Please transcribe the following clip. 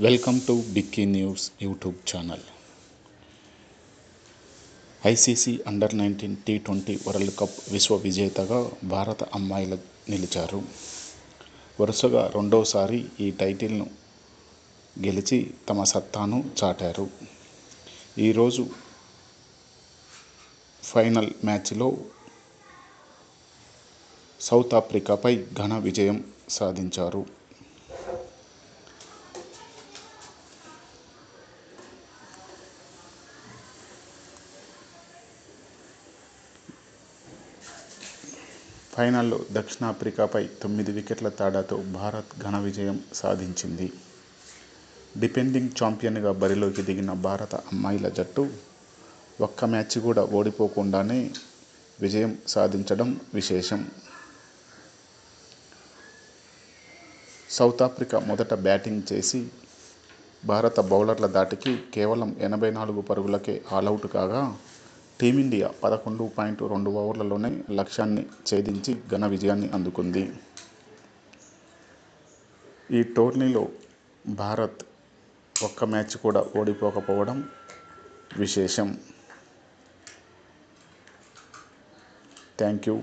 Welcome to Bikki news YouTube channel. ICC under nineteen T twenty world cup విశ్వ విజేతగా భారత అమ్మాయిలు నిలిచారు. వరుసగా రెండోసారి ఈ టైటిల్ను గెలిచి తమ సత్తాను చాటారు. ఈరోజు ఫైనల్ మ్యాచ్లో సౌత్ ఆఫ్రికాపై ఘన విజయం సాధించారు. ఫైనల్లో దక్షిణాఫ్రికాపై తొమ్మిది వికెట్ల తేడాతో భారత్ ఘన విజయం సాధించింది. డిపెండింగ్ ఛాంపియన్గా బరిలోకి దిగిన భారత అమ్మాయిల జట్టు ఒక్క మ్యాచ్ కూడా ఓడిపోకుండానే విజయం సాధించడం విశేషం. సౌత్ ఆఫ్రికా మొదట బ్యాటింగ్ చేసి భారత బౌలర్ల దాటికి కేవలం ఎనభై నాలుగు పరుగులకే ఆలౌట్ కాగా టీమిండియా పదకొండు పాయింట్ రెండు ఓవర్లలోనే లక్ష్యాన్ని ఛేదించి ఘన విజయాన్ని అందుకుంది. ఈ టోర్నీలో భారత్ ఒక్క మ్యాచ్ కూడా ఓడిపోకపోవడం విశేషం. Thank you.